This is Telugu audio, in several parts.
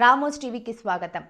రామోస్ టీవీకి స్వాగతం.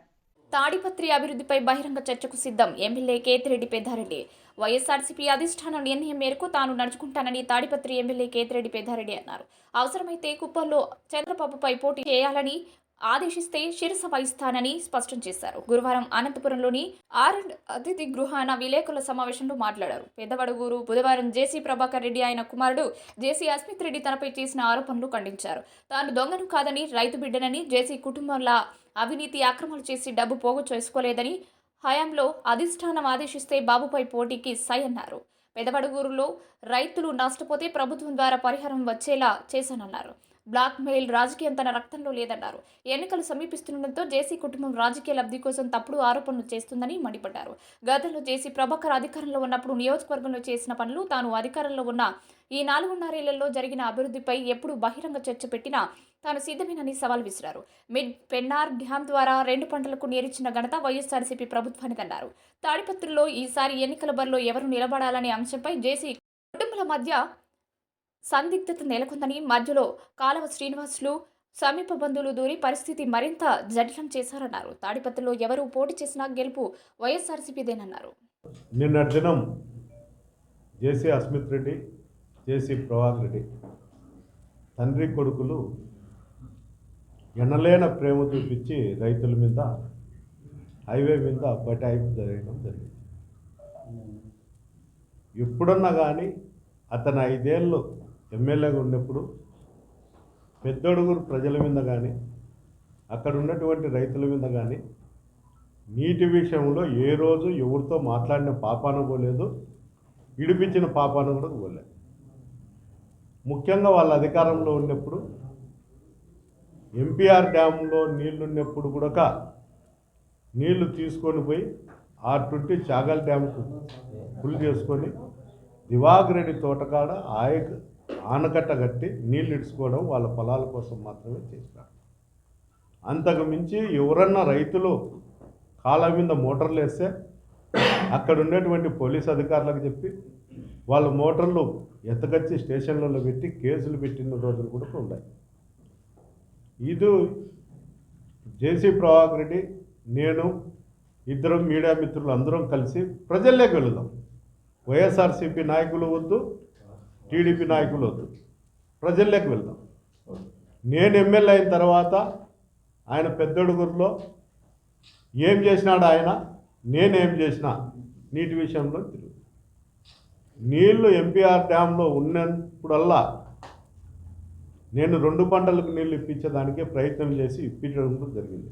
తాడిపత్రి అభివృద్ధిపై బహిరంగ చర్చకు సిద్ధం ఎమ్మెల్యే కేతిరెడ్డి పెద్దారెడ్డి. వైఎస్ఆర్సీపీ అధిష్టానం నిర్ణయం మేరకు తాను నడుచుకుంటానని తాడిపత్రి ఎమ్మెల్యే కేతిరెడ్డి పెద్దారెడ్డి అన్నారు. అవసరమైతే కుప్పంలో చంద్రబాబుపై పోటీ చేయాలని ఆదేశిస్తే శిరస వహిస్తానని స్పష్టం చేశారు. గురువారం అనంతపురంలోని ఆర్ అండ్ అతిథి గృహాన విలేకరుల సమావేశంలో మాట్లాడారు. పెద్దవడుగూరు బుధవారం జేసీ ప్రభాకర్ రెడ్డి ఆయన కుమారుడు జేసీ అస్మిత్ రెడ్డి తనపై చేసిన ఆరోపణలు ఖండించారు. తాను దొంగను కాదని రైతు బిడ్డనని జేసీ కుటుంబంలా అవినీతి అక్రమాలు చేసి డబ్బు పోగు చేసుకోలేదని హయాంలో అధిష్టానం ఆదేశిస్తే బాబుపై పోటీకి సై అన్నారు. పెదవడుగూరులో రైతులు నష్టపోతే ప్రభుత్వం ద్వారా పరిహారం వచ్చేలా చేశానన్నారు. బ్లాక్ మెయిల్ రాజకీయం తన రక్తంలో లేదన్నారు. ఎన్నికలు సమీపిస్తుండటంతో జేసీ కుటుంబం రాజకీయ లబ్ధి కోసం తప్పుడు ఆరోపణలు చేస్తుందని మండిపడ్డారు. గతంలో జేసీ ప్రభాకర్ అధికారంలో ఉన్నప్పుడు నియోజకవర్గంలో చేసిన పనులు తాను అధికారంలో ఉన్న ఈ నాలుగున్నరేళ్ళలో జరిగిన అభివృద్ధిపై ఎప్పుడు బహిరంగ చర్చ పెట్టినా తాను సిద్ధమేనని సవాల్ విసిరారు. మిడ్ పెన్నార్ డ్యాం ద్వారా రెండు పంటలకు నీరిచ్చిన ఘనత వైఎస్ఆర్సీపీ ప్రభుత్వానిదన్నారు తాడిపత్రిలో ఈసారి ఎన్నికల బరిలో ఎవరు నిలబడాలనే అంశంపై జేసీ కుటుంబాల మధ్య సందిగ్ధత నెలకొందని మధ్యలో కాలవ శ్రీనివాసులు సమీప బంధువులు దూరి పరిస్థితి మరింత జటిలం చేశారన్నారు. తాడిపత్రిలో ఎవరు పోటీ చేసినా గెలుపు వైఎస్ఆర్సీపీదేనన్నారు. నిన్న దినం జేసీ అస్మిత్ రెడ్డి జేసీ ప్రభాకర్ రెడ్డి తండ్రి కొడుకులు ఎనలేన ప్రేమ చూపించి రైతుల మీద హైవే మీద బటాయింపు జరగడం జరిగింది. ఎప్పుడన్నా కానీ అతను ఐదేళ్ళు ఎమ్మెల్యేగా ఉన్నప్పుడు పెద్దడుగురు ప్రజల మీద కానీ అక్కడ ఉన్నటువంటి రైతుల మీద కానీ నీటి విషయంలో ఏ రోజు ఎవరితో మాట్లాడిన పాపాన పోలేదు ఇడిపించిన పాపాన కూడా పోలేదు ముఖ్యంగా వాళ్ళ అధికారంలో ఉన్నప్పుడు ఎంపీఆర్ డ్యాంలో నీళ్ళు ఉన్నప్పుడు కూడా నీళ్ళు తీసుకొని పోయి ఆ ట్వంటీ చాగల్ డ్యామ్కు ఫుల్ చేసుకొని దివాగిరెడ్డి తోటకాడ ఆయక ఆనకట్ట కట్టి నీళ్ళు ఇడుచుకోవడం వాళ్ళ పొలాల కోసం మాత్రమే చేసినారు అంతకు మించి ఎవరన్నా రైతులు కాళ్ళ మీద మోటార్లు వేస్తే అక్కడ ఉండేటువంటి పోలీస్ అధికారులకు చెప్పి వాళ్ళ మోటార్లు ఎత్తకొచ్చి స్టేషన్లలో పెట్టి కేసులు పెట్టిన రోజులు కూడా ఉన్నాయి. ఇది జేసీ ప్రభాకర్ రెడ్డి నేను ఇద్దరం మీడియా మిత్రులు అందరం కలిసి ప్రజల్లోకి వెళదాం. వైఎస్ఆర్సీపీ నాయకులు వద్దు టీడీపీ నాయకులు వద్దు. ప్రజల్లోకి వెళ్దాం. నేను ఎమ్మెల్యే అయిన తర్వాత ఆయన పెద్దడుగురులో ఏం చేసినాడు ఆయన? నేనేం చేసిన నీటి విషయంలో తిరుగు నీళ్ళు ఎంపీఆర్ డ్యాంలో ఉన్నప్పుడల్లా నేను రెండు పంటలకు నీళ్ళు ఇప్పించడానికే ప్రయత్నం చేసి ఇప్పించడం కూడా జరిగింది.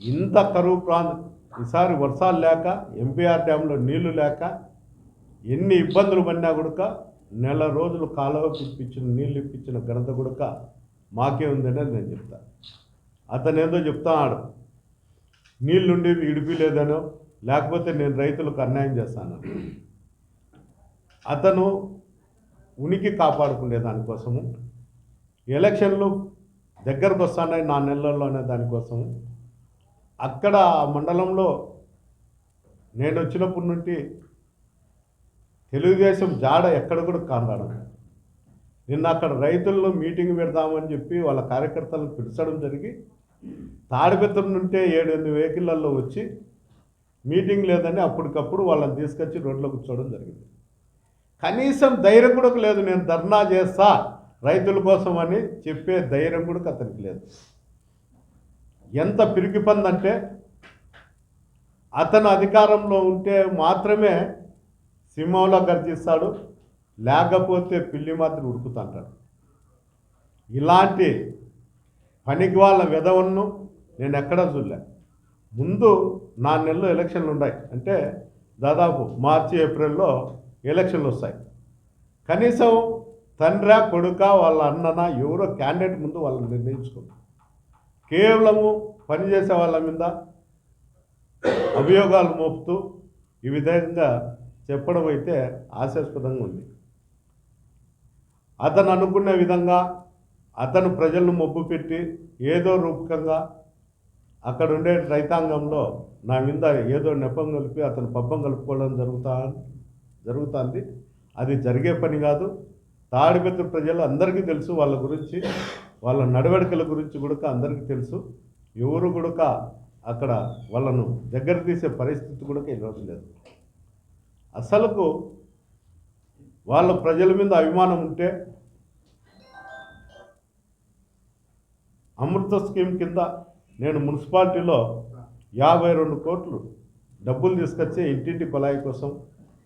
ఇంత కరువు ప్రాంతం ఈసారి వర్షాలు లేక ఎంపీఆర్ డ్యాంలో నీళ్ళు లేక ఎన్ని ఇబ్బందులు పడినా కూడా నెల రోజులు కాలువకి ఇప్పించిన నీళ్ళు ఇప్పించిన ఘనత గుడక మాకే ఉందని నేను చెప్తా. అతను ఏదో చెప్తాడు నీళ్ళుండి ఇడిపిలేదనో లేకపోతే నేను రైతులకు అన్యాయం చేస్తాను. అతను ఉనికి కాపాడుకునే దానికోసము ఎలక్షన్లు దగ్గరకు వస్తాయి నా నెలల్లో అనే దానికోసము అక్కడ ఆ మండలంలో నేను వచ్చినప్పటి నుండి తెలుగుదేశం జాడ ఎక్కడ కూడా కాన్నాడు నిన్న అక్కడ రైతుల్లో మీటింగ్ పెడదామని చెప్పి వాళ్ళ కార్యకర్తలను పిలిచడం జరిగి తాడిపెత్తడం నుంటే ఏడెనిమిది వెహికల్లో వచ్చి మీటింగ్ లేదని అప్పటికప్పుడు వాళ్ళని తీసుకొచ్చి రోడ్లో కూర్చోవడం జరిగింది. కనీసం ధైర్యం కూడా లేదు నేను ధర్నా చేస్తా రైతుల కోసం అని చెప్పే ధైర్యం కూడా అతనికి లేదు. ఎంత పిరికి పందంటే అతను అధికారంలో ఉంటే మాత్రమే సింహంలో గర్జిస్తాడు లేకపోతే పిల్లి మాత్రం ఉరుకుతుంటాడు. ఇలాంటి పనికి వాళ్ళ విధవను నేను ఎక్కడా చూడలే. ముందు నా నెలలో ఎలక్షన్లు ఉన్నాయి. అంటే దాదాపు మార్చి ఏప్రిల్లో ఎలక్షన్లు వస్తాయి. కనీసం తండ్రి కొడుక వాళ్ళ అన్నన ఎవరో క్యాండిడేట్ ముందు వాళ్ళని నిర్ణయించుకోండి. కేవలము పనిచేసే వాళ్ళ మీద అభియోగాలు మోపుతూ ఈ విధంగా చెప్పడం అయితే ఆశాస్పదంగా ఉంది. అతను అనుకున్న విధంగా అతను ప్రజలను మొబ్బు పెట్టి ఏదో రూపకంగా అక్కడ ఉండే రైతాంగంలో నా మీద ఏదో నెపం కలిపి అతను పబ్బం కలుపుకోవడం జరుగుతా జరుగుతుంది. అది జరిగే పని కాదు. తాడిపెత్తు ప్రజలు అందరికీ తెలుసు వాళ్ళ గురించి వాళ్ళ నడవడికల గురించి కూడా అందరికీ తెలుసు. ఎవరు కూడా అక్కడ వాళ్ళను దగ్గర తీసే పరిస్థితి కూడా ఈరోజు లేదు. అసలుకు వాళ్ళ ప్రజల మీద అభిమానం ఉంటే అమృత స్కీమ్ కింద నేను మున్సిపాలిటీలో యాభై రెండు కోట్లు డబ్బులు తీసుకొచ్చి ఇంటింటి కుళాయి కోసం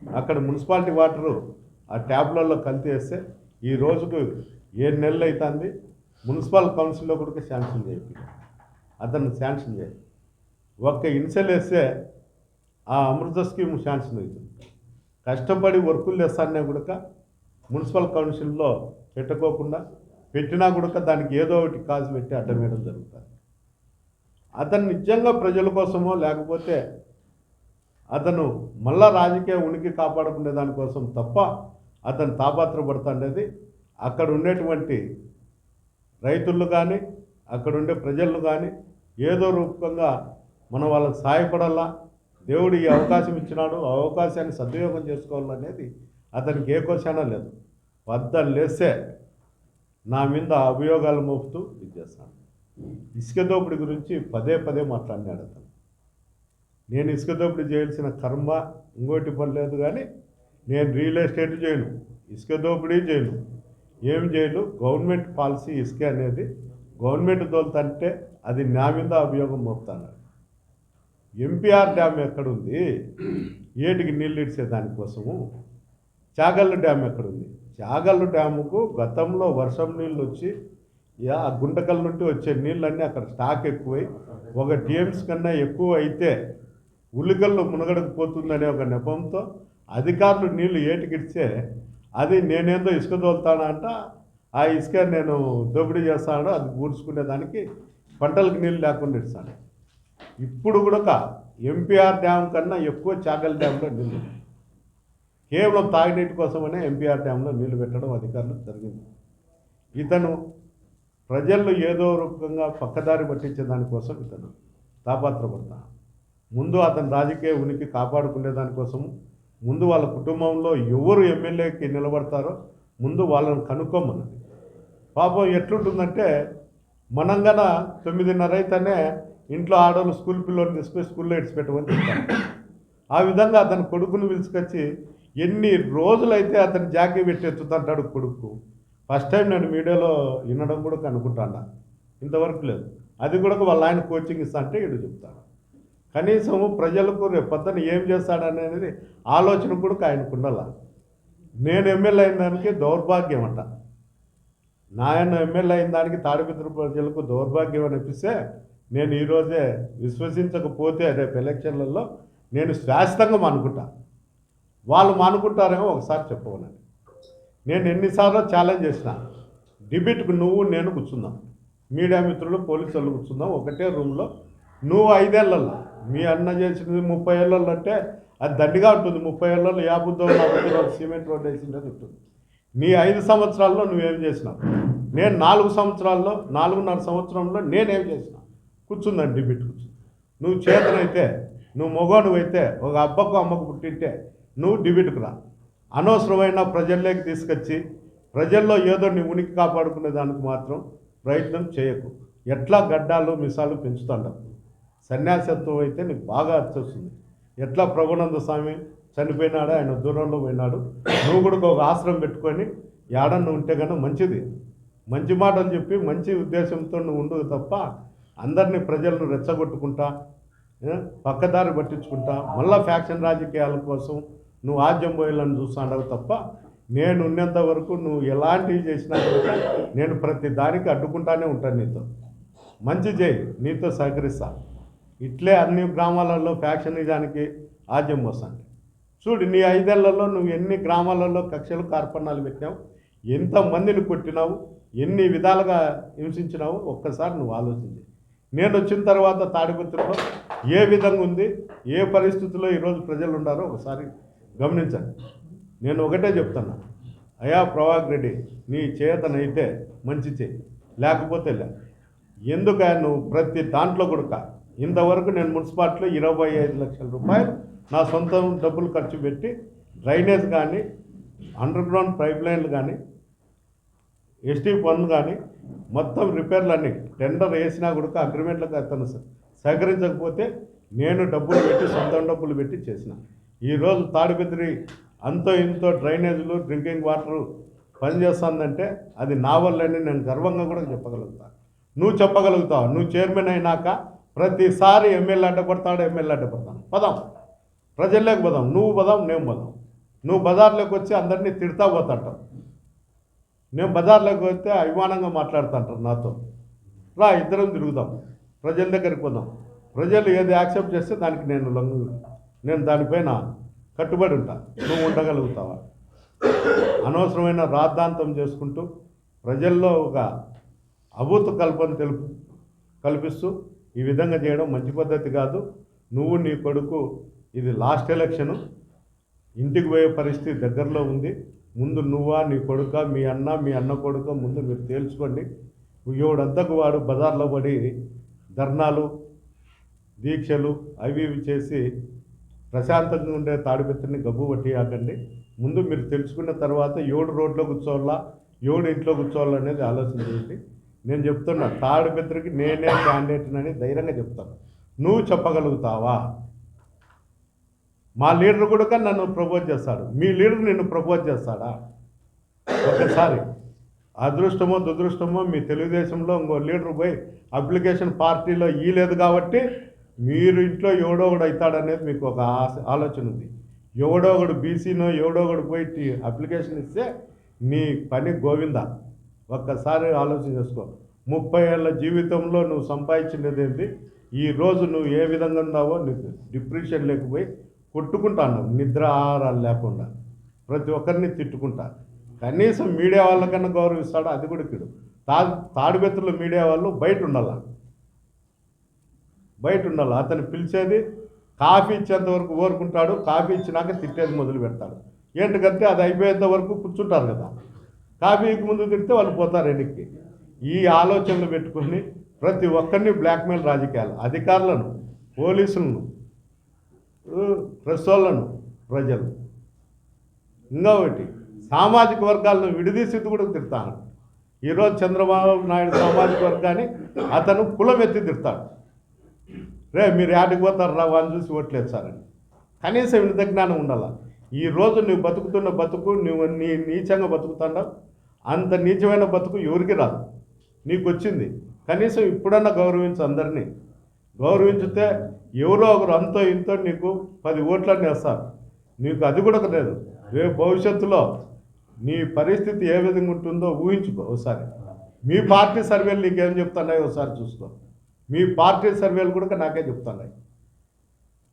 అక్కడ మున్సిపాలిటీ వాటరు ఆ ట్యాబ్లలో కల్తీ వేస్తే ఈ రోజుకు ఏడు నెలలు అవుతుంది మున్సిపల్ కౌన్సిల్లో కూడా శాంక్షన్ చేయాలి అతను శాంక్షన్ చేయాలి ఒక్క ఇన్సెల్ వేస్తే ఆ అమృత స్కీమ్ శాంక్షన్ అవుతుంది. కష్టపడి వర్కులు చేస్తానే కూడా మున్సిపల్ కౌన్సిల్లో పెట్టుకోకుండా పెట్టినా కూడా దానికి ఏదో ఒకటి కాజు పెట్టి అడ్డమేయడం జరుగుతుంది. అతను నిజంగా ప్రజల కోసమో లేకపోతే అతను మళ్ళా రాజకీయ ఉనికి కాపాడుకునే దానికోసం తప్ప అతను తాపాత్రపడుతుండేది అక్కడ ఉండేటువంటి రైతులు కానీ అక్కడ ఉండే ప్రజలు కానీ ఏదో రూపకంగా మనం వాళ్ళకి సహాయపడాలా? దేవుడు ఈ అవకాశం ఇచ్చినాడు ఆ అవకాశాన్ని సద్వినియోగం చేసుకోవాలనేది అతనికి ఏ క్వశ్చన లేదు. వద్దని లేస్తే నా మీద అభియోగాలు మోపుతూ ఇది చేస్తాను ఇసుక దోపిడీ గురించి పదే పదే మాట్లాడినాడు అతను. నేను ఇసుకదోపిడీ చేయాల్సిన కర్మ ఇంకోటి పని లేదు కానీ నేను రియల్ ఎస్టేట్ చేయను ఇసుక దోపిడీ చేయను. ఏం చేయను? గవర్నమెంట్ పాలసీ ఇసుక అనేది గవర్నమెంట్ దోలుతంటే అది నా మీద అభియోగం మోపుతాను ఎంపీఆర్ డ్యామ్ ఎక్కడుంది? ఏటికి నీళ్ళు ఇడిచే దానికోసము చాగల్లు డ్యామ్ ఎక్కడుంది? చాగల్లు డ్యాముకు గతంలో వర్షం నీళ్ళు వచ్చి యా ఆ గుంటకల్ నుండి వచ్చే నీళ్ళన్నీ అక్కడ స్టాక్ ఎక్కువై ఒక టీఎంస్ కన్నా ఎక్కువ అయితే ఉల్లికల్లు మునగడకు పోతుందనే ఒక నెపంతో అధికారులు నీళ్ళు ఏటికిడితే అది నేనేందో ఇసుక తోలుతానంట అంట ఆ ఇసుక నేను దోపిడీ చేస్తాను అది పూడ్చుకునే దానికి పంటలకు నీళ్ళు లేకుండా ఇస్తాను ఇప్పుడు కూడా ఎంపీఆర్ డ్యామ్ కన్నా ఎక్కువ చాకల్ డ్యాంలో నీళ్ళు కేవలం తాగునీటి కోసమనే ఎంపీఆర్ డ్యాంలో నీళ్ళు పెట్టడం అధికారులు జరిగింది. ఇతను ప్రజల్లో ఏదో రూపంగా పక్కదారి పట్టించే దానికోసం ఇతను తాపాత్రపడతా ముందు అతని రాజకీయ ఉనికి కాపాడుకునే దానికోసము ముందు వాళ్ళ కుటుంబంలో ఎవరు ఎమ్మెల్యేకి నిలబడతారో ముందు వాళ్ళని కనుక్కోమన్నది. పాపం ఎట్లుంటుందంటే మనం గన తొమ్మిదిన్నర అయితేనే ఇంట్లో ఆడవాళ్ళు స్కూల్ పిల్లల్ని తీసుకొని స్కూల్లో ఇడిచిపెట్టమని చెప్తాను ఆ విధంగా అతని కొడుకుని పిలుచుకొచ్చి ఎన్ని రోజులైతే అతను జాకీ పెట్టి ఎత్తుతుంటాడు కొడుకు. ఫస్ట్ టైం నేను మీడియాలో వినడం కూడా కనుక్కుంటాను ఇంతవరకు లేదు. అది కూడా వాళ్ళ ఆయన కోచింగ్ ఇస్తా అంటే ఇడు చెప్తాడు. కనీసం ప్రజలకు రేపు పొద్దున ఏం చేస్తాడనేది ఆలోచన కూడా ఆయనకు ఉండాల. నేను ఎమ్మెల్యే అయిన దానికి దౌర్భాగ్యం అంట. నాయన ఎమ్మెల్యే అయిన దానికి తాడిపిత్ర ప్రజలకు దౌర్భాగ్యం అనిపిస్తే నేను ఈరోజే విశ్వసించకపోతే రేపు ఎలక్షన్లలో నేను శాశ్వతంగా మానుకుంటా. వాళ్ళు మానుకుంటారేమో ఒకసారి చెప్పవనండి. నేను ఎన్నిసార్లు ఛాలెంజ్ చేసిన. డిబేట్కు నువ్వు నేను కూర్చుందాం మీడియా మిత్రులు పోలీసు వాళ్ళు కూర్చుందాం ఒకటే రూమ్లో. నువ్వు ఐదేళ్ళలో. మీ అన్న చేసినది ముప్పై ఏళ్ళల్లో అంటే అది దండిగా ఉంటుంది. ముప్పై ఏళ్ళలో యాభుద్దో నలభై రోడ్డు సిమెంట్ రోడ్డు వేసిండేది ఉంటుంది. నీ ఐదు సంవత్సరాల్లో నువ్వేం చేసినావు? నేను నాలుగు సంవత్సరాల్లో నాలుగున్నర సంవత్సరంలో నేనేం చేసినా? కూర్చుందండి డిబేట్ కూర్చుంది. నువ్వు చేతనైతే నువ్వు మగోనువైతే అయితే ఒక అబ్బకు అమ్మకు పుట్టింటే నువ్వు డిబిట్కు రా. అనవసరమైన ప్రజల్లోకి తీసుకొచ్చి ప్రజల్లో ఏదో నీ ఉనికి కాపాడుకునే దానికి మాత్రం ప్రయత్నం చేయకు. ఎట్లా గడ్డాలు మిసాలు పెంచుతాండవు సన్యాసత్వం అయితే నీకు బాగా అర్థొస్తుంది ఎట్లా ప్రభునంద స్వామి చనిపోయినాడు ఆయన దూరంలో పోయినాడు. నువ్వు కూడా ఒక ఆశ్రమం పెట్టుకొని ఏడన్న ఉంటే కన్నా మంచిది. మంచి మాటలు చెప్పి మంచి ఉద్దేశంతో నువ్వు ఉండవు తప్ప అందరినీ ప్రజలను రెచ్చగొట్టుకుంటా పక్కదారి పట్టించుకుంటా మళ్ళా ఫ్యాక్షన్ రాజకీయాల కోసం నువ్వు ఆద్యం పోయాలని చూస్తాడవు తప్ప నేను ఉన్నంత వరకు నువ్వు ఎలాంటివి చేసినా కూడా నేను ప్రతి దానికి అడ్డుకుంటానే ఉంటాను నీతో. మంచి చేయి నీతో సహకరిస్తా. ఇట్లే అన్ని గ్రామాలలో ఫ్యాక్షన్ నిజానికి ఆద్యం వస్తాను చూడు నీ ఐదేళ్ళలో నువ్వు ఎన్ని గ్రామాలలో కక్షలు కార్పణాలు పెట్టినావు ఎంతమందిని కొట్టినావు ఎన్ని విధాలుగా హింసించినావు ఒక్కసారి నువ్వు ఆలోచించి. నేను వచ్చిన తర్వాత తాడిపత్రిలో ఏ విధంగా ఉంది ఏ పరిస్థితుల్లో ఈరోజు ప్రజలు ఉన్నారో ఒకసారి గమనించండి. నేను ఒకటే చెప్తున్నా. అయా ప్రభాక్ రెడ్డి నీ చేతనైతే మంచి చేయి. లేకపోతే లే. ఎందుక నువ్వు ప్రతి దాంట్లో కూడా ఇంతవరకు నేను మున్సిపాలిటీలో ఇరవై ఐదు లక్షల రూపాయలు నా సొంత డబ్బులు ఖర్చు పెట్టి డ్రైనేజ్ కానీ అండర్ గ్రౌండ్ పైప్ లైన్లు కానీ ఎస్టీ పనులు కానీ మొత్తం రిపేర్లు అన్నీ టెండర్ వేసినా కూడా అగ్రిమెంట్లకు అతను సహకరించకపోతే నేను డబ్బులు పెట్టి సొంతం డబ్బులు పెట్టి చేసిన. ఈరోజు తాడిపత్రి అంతో ఇంతో డ్రైనేజీలు డ్రింకింగ్ వాటర్ పనిచేస్తుందంటే అది నా వల్లనే నేను గర్వంగా కూడా చెప్పగలుగుతాను నువ్వు చెప్పగలుగుతావు. నువ్వు చైర్మన్ అయినాక ప్రతిసారి ఎమ్మెల్యే అడ్డపడతాడు ఎమ్మెల్యే అడ్డపడతాను పదాం. ప్రజల్లోకి పోదాం. నువ్వు పోదాం నేను పదాం. నువ్వు బజార్లోకి వచ్చి అందరినీ తిడతా పోతాంటావు. నేను బజార్లోకి వస్తే అభిమానంగా మాట్లాడుతుంటారు నాతో. రా ఇద్దరం తిరుగుదాం. ప్రజల దగ్గరికి పోదాం. ప్రజలు ఏది యాక్సెప్ట్ చేస్తే దానికి నేను లంగు నేను దానిపైన కట్టుబడి ఉంటా. నువ్వు ఉండగలుగుతావా? అనవసరమైన రాద్ధాంతం చేసుకుంటూ ప్రజల్లో ఒక అభూత కల్పన తెలుపు కల్పిస్తూ ఈ విధంగా చేయడం మంచి పద్ధతి కాదు. నువ్వు నీ కొడుకు ఇది లాస్ట్ ఎలక్షను. ఇంటికి పోయే పరిస్థితి దగ్గరలో ఉంది. ముందు నువ్వా నీ కొడుక మీ అన్న మీ అన్న కొడుక ముందు మీరు తేల్చుకోండి. ఎవడంతకు వాడు బజార్లో పడి ధర్నాలు దీక్షలు అవి ఇవి చేసి ప్రశాంతంగా ఉండే తాడిపెత్తని గబ్బు పట్టియాకండి ముందు మీరు తెలుసుకున్న తర్వాత ఏడు రోడ్లో కూర్చోవాలా ఏడు ఇంట్లో కూర్చోవాలా అనేది ఆలోచన చేయండి. నేను చెప్తున్నా తాడిపెత్తరికి నేనే క్యాండిడేట్ అని ధైర్యంగా చెప్తాను. నువ్వు చెప్పగలుగుతావా? మా లీడర్ కూడా నన్ను ప్రపోజ్ చేస్తాడు. మీ లీడర్ నిన్ను ప్రపోజ్ చేస్తాడా? ఒకసారి అదృష్టమో దురదృష్టమో మీ తెలుగుదేశంలో ఇంకో లీడర్ పోయి అప్లికేషన్ పార్టీలో ఇయ్యలేదు కాబట్టి మీరు ఇంట్లో ఎవడో ఒకడు అవుతాడనేది మీకు ఒక ఆశ ఆలోచన ఉంది. ఎవడో ఒకడు బీసీనో ఎవడో ఒకడు పోయి టీ- అప్లికేషన్ ఇస్తే నీ పని గోవింద. ఒక్కసారి ఆలోచన చేసుకో. ముప్పై ఏళ్ళ జీవితంలో నువ్వు సంపాదించినది ఏంటి ఈ రోజు నువ్వు ఏ విధంగా ఉన్నావో నీకు డిప్రెషన్ లేకపోయి కొట్టుకుంటాను. నిద్ర ఆహారాలు లేకుండా. ప్రతి ఒక్కరిని తిట్టుకుంటా. కనీసం మీడియా వాళ్ళకన్నా గౌరవిస్తాడు? అది కూడా ఇక్కడ తా తాడిబెత్తుల మీడియా వాళ్ళు బయట ఉండాల బయట ఉండాలి అతను పిలిచేది కాఫీ ఇచ్చేంత వరకు ఊరుకుంటాడు. కాఫీ ఇచ్చినాక తిట్టేది మొదలు పెడతాడు. ఏంటంటే అది అయిపోయేంత వరకు కూర్చుంటారు కదా. కాఫీకి ముందు తిడితే వాళ్ళు పోతారు వెనక్కి. ఈ ఆలోచనలు పెట్టుకుని ప్రతి ఒక్కరిని బ్లాక్మెయిల్ రాజకీయాలు అధికారులను పోలీసులను ప్రెస్ వాళ్ళను ప్రజలు. ఇంకా ఒకటి సామాజిక వర్గాలను విడదీసి కూడా తిడతాను. ఈరోజు చంద్రబాబు నాయుడు సామాజిక వర్గాన్ని అతను కులం ఎత్తి తిడతాడు. రే మీరు యాడికి పోతారు రా వాళ్ళని చూసి ఓట్లేదు సార్ అని. కనీసం ఇంత జ్ఞానం ఉండాల? ఈ రోజు నువ్వు బతుకుతున్న బతుకు నువ్వు నీ నీచంగా బతుకుతున్నావు అంత నీచమైన బతుకు ఎవరికి రాదు. నీకు వచ్చింది. కనీసం ఇప్పుడన్నా గౌరవించు అందరినీ. గౌరవించితే ఎవరో ఒకరు అంతో ఇంతో నీకు పది ఓట్లన్నీ వేస్తారు. నీకు అది కూడా లేదు. రేపు భవిష్యత్తులో నీ పరిస్థితి ఏ విధంగా ఉంటుందో ఊహించుకో ఒకసారి. మీ పార్టీ సర్వేలు నీకేం చెప్తున్నాయి ఒకసారి చూసుకో. మీ పార్టీ సర్వేలు కూడా నాకే చెప్తున్నాయి.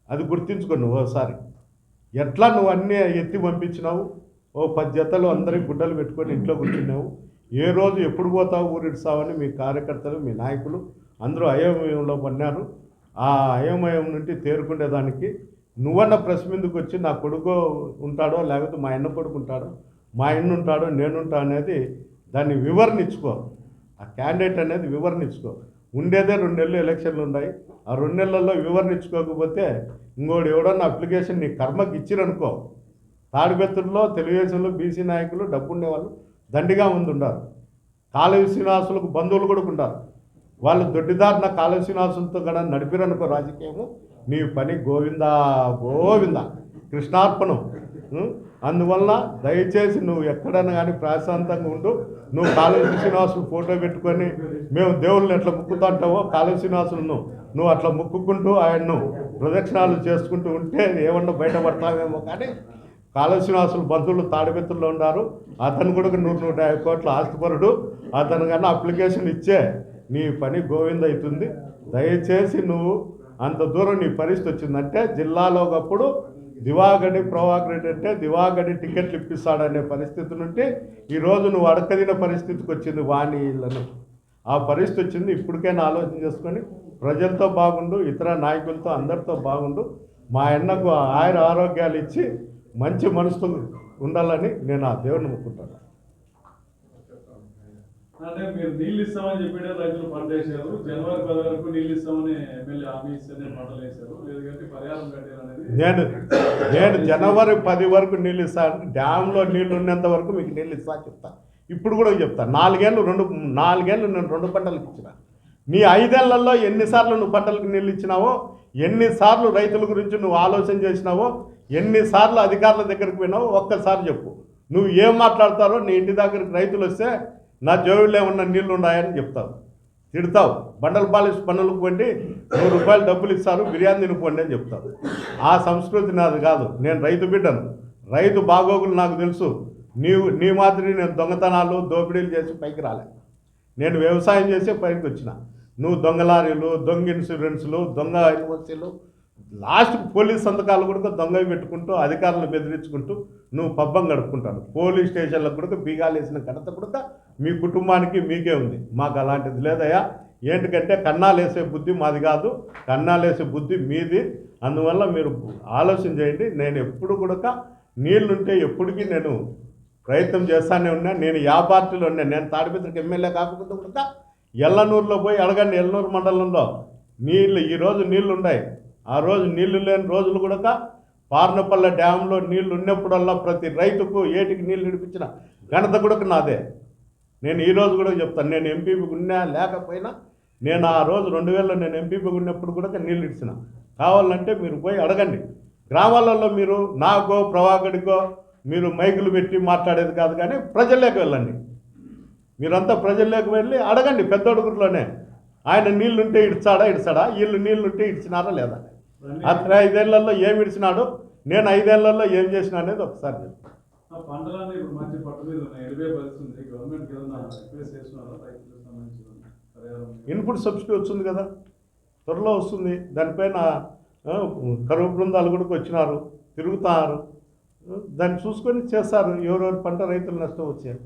అది గుర్తించుకో నువ్వు ఒకసారి. ఎట్లా నువ్వు అన్నీ ఎత్తి పంపించినావు? ఓ పది జతలు అందరికి గుడ్డలు పెట్టుకొని ఇంట్లో కూర్చున్నావు. ఏ రోజు ఎప్పుడు పోతావు ఊరిస్తావని మీ కార్యకర్తలు మీ నాయకులు అందరూ అయోమయంలో పడినారు ఆ అయోమయం నుండి తేరుకునేదానికి నువ్వన్న ప్రెస్ మీదకి వచ్చి నా కొడుకు ఉంటాడో లేకపోతే మా అన్న కొడుకు ఉంటాడో మా ఇన్నుంటాడు నేనుంటా అనేది దాన్ని వివరణ ఇచ్చుకో ఆ క్యాండిడేట్ అనేది వివరణించుకో. ఉండేదే రెండు నెలలు ఎలక్షన్లు ఉన్నాయి. ఆ రెండు నెలల్లో వివరణ ఇచ్చుకోకపోతే ఇంకోటి ఎవడన్నా అప్లికేషన్ నీ కర్మకి ఇచ్చిరనుకో. తాడిపెత్తుల్లో తెలుగుదేశంలో బీసీ నాయకులు డబ్బుండే వాళ్ళు దండిగా మంది ఉన్నారు శ్రీనివాసులకు బంధువులు కూడా ఉంటారు వాళ్ళు దొడ్డిదారిన కాలువ శ్రీనివాసులతో కూడా నడిపిరనుకో రాజకీయము. నీ పని గోవిందా గోవింద. కృష్ణార్పణం. అందువల్ల దయచేసి నువ్వు ఎక్కడైనా కానీ ప్రశాంతంగా ఉండు. నువ్వు కాళీ శ్రీనివాసులు ఫోటో పెట్టుకొని మేము దేవుళ్ళని ఎట్లా ముక్కుతుంటావో కాళీ శ్రీనివాసులను నువ్వు. అట్లా ముక్కుకుంటూ ఆయన్ను ప్రదక్షిణాలు చేసుకుంటూ ఉంటే ఏమన్నా బయటపడతామేమో కానీ కాళశ్రీనివాసులు బంధువులు తాడిపెత్తుల్లో ఉన్నారు. అతను కూడా నూట నూట యాభై కోట్ల ఆస్తిపరుడు. అతను కన్నా అప్లికేషన్ ఇచ్చే నీ పని గోవింద అవుతుంది. దయచేసి నువ్వు అంత దూరం నీ పరిస్థితి వచ్చిందంటే జిల్లాలో ఒకప్పుడు దివాగడి ప్రభాకర్ అంటే దివాగడి టికెట్లు ఇప్పిస్తాడనే పరిస్థితి నుండి ఈరోజు నువ్వు అడకదిన పరిస్థితికి వచ్చింది వాణి ఇళ్ళను ఆ పరిస్థితి వచ్చింది ఇప్పటికైనా ఆలోచన చేసుకొని ప్రజలతో బాగుండు ఇతర నాయకులతో అందరితో బాగుండు మా అన్నకు ఆయన ఆరోగ్యాలు ఇచ్చి మంచి మనసు ఉండాలని నేను ఆ దేవుని మొక్కుంటాను అంటే మీరు నీళ్ళు ఇస్తామని చెప్పి రైతులు పంట వేశారు. జనవరి పది వరకు నీళ్ళు ఇస్తామని ఎమ్మెల్యే హామీ ఇస్తేనే పంటలు వేశారు. లేదంటే పరిహారం కట్టారు. నేను నేను జనవరి పది వరకు నీళ్ళు ఇస్తాను డ్యాంలో నీళ్ళు ఉన్నంత వరకు మీకు నీళ్ళు ఇస్తా చెప్తా. ఇప్పుడు కూడా చెప్తా నాలుగేళ్ళు రెండు నాలుగేళ్ళు నేను రెండు పంటలకు ఇచ్చిన. నీ ఐదేళ్ళలో ఎన్నిసార్లు నువ్వు పంటలకు నీళ్ళు ఇచ్చినావో ఎన్నిసార్లు రైతుల గురించి నువ్వు ఆలోచన చేసినావో ఎన్నిసార్లు అధికారుల దగ్గరికి పోయినావో ఒక్కసారి చెప్పు. నువ్వు ఏం మాట్లాడతారో నీ ఇంటి దగ్గరికి రైతులు వస్తే నా జోబులో ఏమన్నా నీళ్ళు ఉన్నాయని చెప్తావు తిడతావు. బండలు పాలిష్ పనులకు పోండి నూరు రూపాయలు డబ్బులు ఇస్తారు బిర్యానీ తినిపోండి అని చెప్తావు ఆ సంస్కృతి నాది కాదు. నేను రైతు బిడ్డను. రైతు బాగోగులు నాకు తెలుసు. నీవు నీ మాదిరి నేను దొంగతనాలు దోపిడీలు చేసి పైకి రాలే. నేను వ్యవసాయం చేసే పైకి వచ్చిన. నువ్వు దొంగ లారీలు దొంగ ఇన్సూరెన్స్లు దొంగ యూనివర్సిటీలు లాస్ట్ పోలీస్ సంతకాలు కూడా దొంగవి పెట్టుకుంటూ అధికారులను బెదిరించుకుంటూ నువ్వు పబ్బం గడుపుకుంటాను. పోలీస్ స్టేషన్లకు కూడా బీగాలు వేసిన ఘనత కూడా మీ కుటుంబానికి మీకే ఉంది. మాకు అలాంటిది లేదయ్యా. ఏంటికంటే కన్నాలు వేసే బుద్ధి మాది కాదు. కన్నాలు వేసే బుద్ధి మీది. అందువల్ల మీరు ఆలోచన చేయండి. నేను ఎప్పుడు కూడా నీళ్ళుంటే ఎప్పటికీ నేను ప్రయత్నం చేస్తానే ఉన్నా. నేను యా పార్టీలో ఉన్నా. నేను తాడిపత్రికి ఎమ్మెల్యే కాకపోతే కూడా ఎల్లనూరులో పోయి అడగండి. ఎల్లనూరు మండలంలో నీళ్ళు ఈరోజు నీళ్ళు ఉన్నాయి ఆ రోజు నీళ్ళు లేని రోజులు కూడా పార్నపల్లె డ్యాంలో నీళ్ళు ఉన్నప్పుడల్లా ప్రతి రైతుకు ఏటికి నీళ్ళు నడిపించిన ఘనత కూడా నాదే. నేను ఈ రోజు కూడా చెప్తాను నేను ఎంపీపీకి ఉన్నా లేకపోయినా నేను ఆ రోజు రెండు వేలలో నేను ఎంపీపీకి ఉన్నప్పుడు కూడా నీళ్ళు ఇచ్చిన కావాలంటే మీరు పోయి అడగండి. గ్రామాలలో మీరు నాకో ప్రవాకడికో మీరు మైకులు పెట్టి మాట్లాడేది కాదు కానీ ప్రజల్లోకి వెళ్ళండి. మీరంతా ప్రజల్లోకి వెళ్ళి అడగండి పెద్దడుగురులోనే ఆయన నీళ్ళుంటే ఇడ్చాడా ఇడ్చాడా? వీళ్ళు నీళ్ళుంటే ఇడ్చినారా లేదా? అతను ఐదేళ్ళలో ఏం ఇడిచినాడు నేను ఐదేళ్ళలో ఏం చేసిన అనేది ఒకసారి చెప్పు. పరిహారం? ఇన్పుట్ సబ్సిడీ వస్తుంది కదా. త్వరలో వస్తుంది. దానిపైన కరువు బృందాలు కూడా వచ్చినారు. తిరుగుతున్నారు ఆ, దాన్ని చూసుకొని చేస్తారు. ఎవరెవరి పంట రైతులు నష్టం వచ్చారు.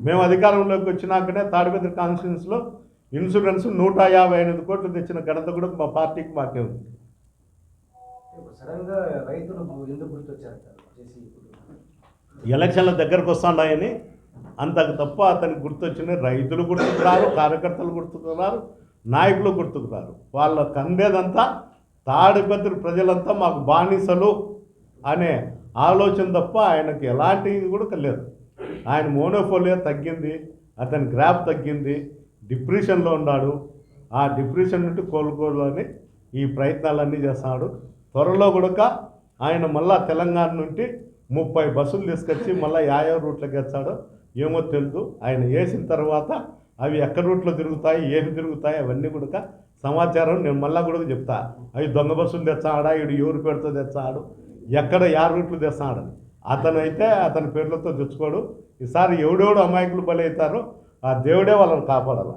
మేము అధికారంలోకి వచ్చినాకనే తాడిపత్రి కాన్స్టిట్యూన్స్లో ఇన్సూరెన్స్ నూట యాభై ఎనిమిది కోట్లు తెచ్చిన ఘనత కూడా మా పార్టీకి మాకే ఉంది. ఎలక్షన్ల దగ్గరకు వస్తున్నాయని అంతకు తప్ప అతనికి గుర్తొచ్చిన రైతులు గుర్తుకు రారు కార్యకర్తలు గుర్తుకు రారు నాయకులు గుర్తుకు రారు వాళ్ళకు అందేదంతా తాడిపత్రి ప్రజలంతా మాకు బానిసలు అనే ఆలోచన తప్ప ఆయనకి ఎలాంటిది కూడా లేదు ఆయన మోనోఫోలియా తగ్గింది అతని గ్రాఫ్ తగ్గింది డిప్రెషన్లో ఉన్నాడు. ఆ డిప్రెషన్ నుండి కోలుకోవాలని ఈ ప్రయత్నాలన్నీ చేస్తున్నాడు. త్వరలో కూడా ఆయన మళ్ళా తెలంగాణ నుండి ముప్పై బస్సులు తీసుకొచ్చి మళ్ళీ యాయో రూట్లోకి వచ్చాడో ఏమో తెలుదు. ఆయన వేసిన తర్వాత అవి ఎక్కడ రూట్లో తిరుగుతాయి ఏమి తిరుగుతాయి అవన్నీ కూడా సమాచారం నేను మళ్ళీ కూడా చెప్తా. అవి దొంగ బస్సులు తెచ్చాడా ఇడు ఎవరు పేరుతో తెచ్చాడు ఎక్కడ యా రూట్లు తెస్తాడు అతను అయితే అతని పేర్లతో తెచ్చుకోడు. ఈసారి ఎవడెవడు అమాయకులు బలవుతారో ఆ దేవుడే వాళ్ళని కాపాడాల?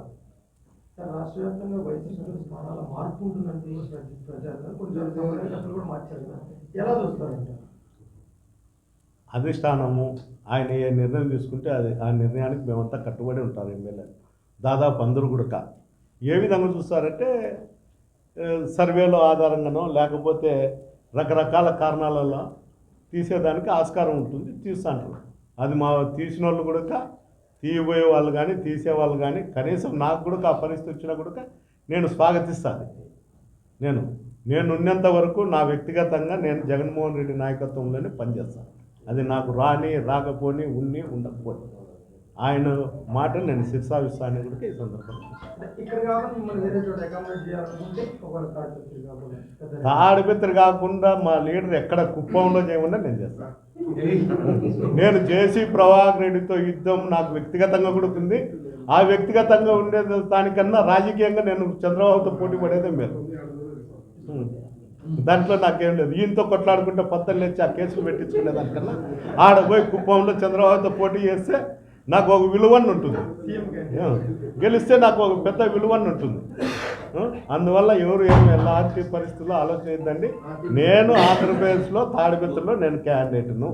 అధిష్టానము ఆయన ఏ నిర్ణయం తీసుకుంటే అది ఆ నిర్ణయానికి మేమంతా కట్టుబడి ఉంటారు ఎమ్మెల్యే. దాదాపు అందరూ కూడా ఏ విధంగా చూస్తారంటే సర్వేలో ఆధారంగానో లేకపోతే రకరకాల కారణాలలో తీసేదానికి ఆస్కారం ఉంటుంది తీస్తాంటారు అది మా తీసిన వాళ్ళు కూడా తీయబోయే వాళ్ళు కానీ తీసే వాళ్ళు కానీ కనీసం నాకు కూడా ఆ పరిస్థితి వచ్చినా కూడా నేను స్వాగతిస్తాను. నేను నేను ఉన్నంత వరకు నా వ్యక్తిగతంగా నేను జగన్మోహన్ రెడ్డి నాయకత్వంలోనే పనిచేస్తాను. అది నాకు రాని రాకపోని ఉన్ని ఉండకపోని. ఆయన మాట నేను శిర్సావిస్తానని కూడా ఈ ఒక తాడిపత్రి కాకుండా మా లీడర్ ఎక్కడ కుప్పంలో చేయమన్నా నేను చేస్తాను. నేను జేసీ ప్రభాకర్ రెడ్డితో యుద్ధం నాకు వ్యక్తిగతంగా కూడా ఉంది. ఆ వ్యక్తిగతంగా ఉండే దానికన్నా రాజకీయంగా నేను చంద్రబాబుతో పోటీ పడేదే మేలు. ఉం. దాంట్లో నాకేం లేదు. ఈయనతో కొట్లాడుకుంటే పత్తలు లేచి ఆ కేసులు పెట్టించుకునే దానికన్నా ఆడ పోయి కుప్పంలో చంద్రబాబుతో పోటీ చేస్తే నాకు ఒక విలువన్న ఉంటుంది. గెలిస్తే నాకు ఒక పెద్ద విలువన్న ఉంటుంది. అందువల్ల ఎవరు ఏమి ఎలాంటి పరిస్థితుల్లో ఆలోచించద్దండి నేను ఆంధ్రప్రదేశ్లో తాడిపత్రిలో నేను క్యాండిడేట్ను